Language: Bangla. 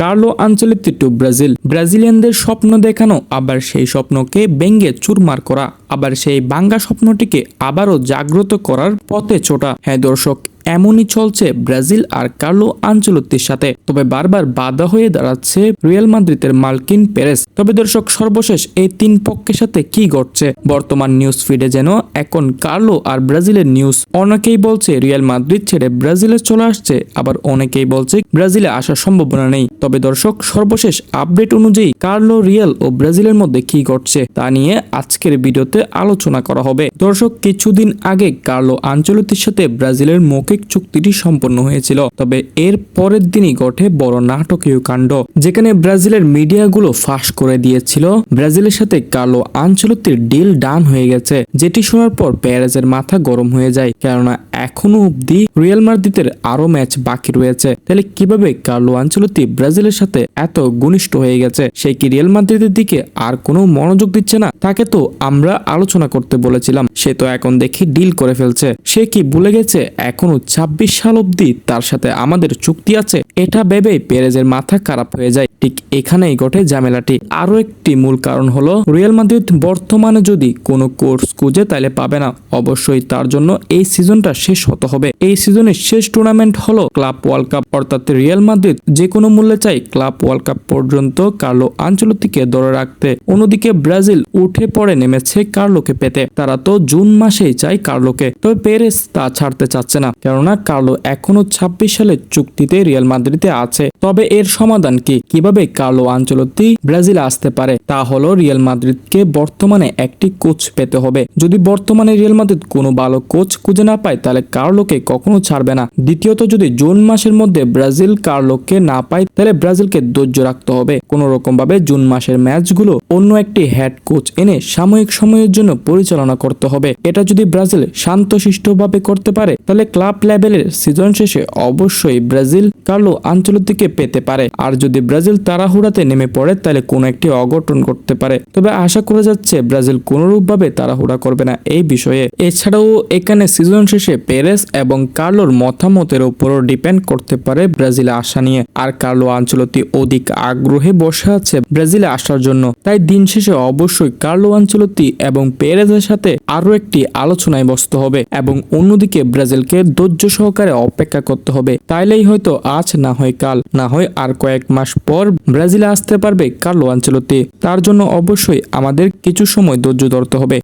কার্লো আঞ্চলিক টু ব্রাজিল। ব্রাজিলিয়ানদের স্বপ্ন দেখানো, আবার সেই স্বপ্নকে ব্যঙ্গে চুরমার করা, আবার সেই বাঙ্গা স্বপ্নটিকে আবারও জাগ্রত করার পথে ছোটা। হ্যাঁ দর্শক এমনই চলছে ব্রাজিল আর কার্লো আঞ্চলত্তির সাথে। তবে বারবার বাধা হয়ে দাঁড়াচ্ছে রিয়াল মাদ্রিদের মালকিন পেরেস। তবে দর্শক, সর্বশেষ এই তিন পক্ষের সাথে কি ঘটছে? বর্তমান নিউজ ফিডে যেন এখন কার্লো আর ব্রাজিলের নিউজ। অনেকেই বলছে রিয়াল মাদ্রিদ ছেড়ে ব্রাজিলে চলে আসছে, আবার অনেকেই বলছে ব্রাজিলে আসার সম্ভাবনা নেই। তবে দর্শক, সর্বশেষ আপডেট অনুযায়ী কার্লো, রিয়াল ও ব্রাজিলের মধ্যে কি ঘটছে তা নিয়ে আজকের ভিডিওতে আলোচনা করা হবে। দর্শক, কিছুদিন আগে কার্লো আঞ্চলতির সাথে ব্রাজিলের মৌখিক চুক্তিটি সম্পন্ন হয়েছিল। তবে এর পরের দিনই ঘটে বড় নাটকীয় কাণ্ড, যেখানে ব্রাজিলের মিডিয়াগুলো ফাঁস করে দিয়েছিল। ব্রাজিলের সাথে কার্লো আঞ্চলতির ডিল ডান হয়ে গেছে, যেটি শোনার পর প্যারেজের মাথা গরম হয়ে যায়। কেননা এখনও অবধি রিয়াল মাদ্রিদের আরও ম্যাচ বাকি রয়েছে। তাহলে কীভাবে কার্লো আঞ্চলতি ব্রাজিলের সাথে এত ঘনিষ্ঠ হয়ে গেছে? সে কি রিয়াল মাদ্রিদের দিকে আর কোনো মনোযোগ দিচ্ছে না? তাকে তো আমরা আলোচনা করতে বলেছিলাম। সে তো এখন দেখি ডিল করে ফেলছে। সে কি ভুলে গেছে? এখনও ছাব্বিশ সাল অবধি তার সাথে আমাদের চুক্তি আছে। এটা ভেবেই পেরেজের মাথা খারাপ হয়ে যায়। ঠিক এখানেই ঘটে ঝামেলাটি। আরও একটি মূল কারণ হলো, রিয়াল মাদ্রিদ বর্তমানে যদি কোনো কোর্স খুঁজে তাহলে পাবে না। অবশ্যই তার জন্য এই সিজনটা শেষ হতে হবে। এই সিজনের শেষ টুর্নামেন্ট হলো ক্লাব ওয়ার্ল্ড কাপ। অর্থাৎ রিয়াল মাদ্রিদ যে কোনো মূল্যে চাই ক্লাব ওয়ার্ল্ড কাপ পর্যন্ত কার্লো আঞ্চলতিকে ধরে রাখতে। অন্যদিকে ব্রাজিল উঠে পড়ে নেমেছে কার্লোকে পেতে। তারা তো জুন মাসেই চাই কার্লোকে। তবে পেরেস তা ছাড়তে চাচ্ছে না। কেননা কার্লো এখনও ছাব্বিশ সালের চুক্তিতে রিয়াল মাদ্রিদে আছে। তবে এর সমাধান কি? কীভাবে কার্লো আঞ্চলতি ব্রাজিলে আসতে পারে? তা হলো রিয়াল মাদ্রিদকে বর্তমানে একটি কোচ পেতে হবে। যদি বর্তমানে রিয়াল মাদ্রিদ কোনো ভালো কোচ খুঁজে না পায়, তাহলে কার্লোকে কখনো ছাড়বে না। দ্বিতীয়ত, যদি জুন মাসের মধ্যে ব্রাজিল কার্লোকে না পায়, তাহলে ব্রাজিলকে ধৈর্য রাখতে হবে। কোনো রকম ভাবে জুন মাসের ম্যাচগুলো অন্য একটি হেড কোচ এনে সাময়িক সময়ের জন্য পরিচালনা করতে হবে। এটা যদি ব্রাজিল শান্তশিষ্টভাবে করতে পারে, তাহলে ক্লাব লেভেলের সিজন শেষে অবশ্যই ব্রাজিল কার্লো আঞ্চলিককে পেতে পারে। আর যদি ব্রাজিল তাড়াহুড়াতে নেমে পড়ে, তাহলে কোনো একটি অঘটন করতে পারে। তবে আশা করা যাচ্ছে ব্রাজিল কোনোরূপভাবে তাড়াহুড়া করবে না এই বিষয়ে। এছাড়াও এখানে সিজন শেষে পেরেস এবং কার্লোর মতামতের উপরও ডিপেন্ড করতে পারে ব্রাজিলে আসা নিয়ে। আর কার্লো আঞ্চলতি অধিক আগ্রহে বসে আছে ব্রাজিলে আসার জন্য। তাই দিন শেষে অবশ্যই কার্লো আঞ্চলতি এবং পেরেজের সাথে আরও একটি আলোচনায় বসতে হবে এবং অন্যদিকে ব্রাজিলকে ধৈর্য সহকারে অপেক্ষা করতে হবে। তাইলেই হয়তো আজ না হয় কাল, না হয় আর কয়েক মাস পর ব্রাজিলে আসতে পারবে কার্লো আঞ্চলতি তার জন্য অবশ্যই আমাদের কিছু সময় ধৈর্য ধরতে হবে।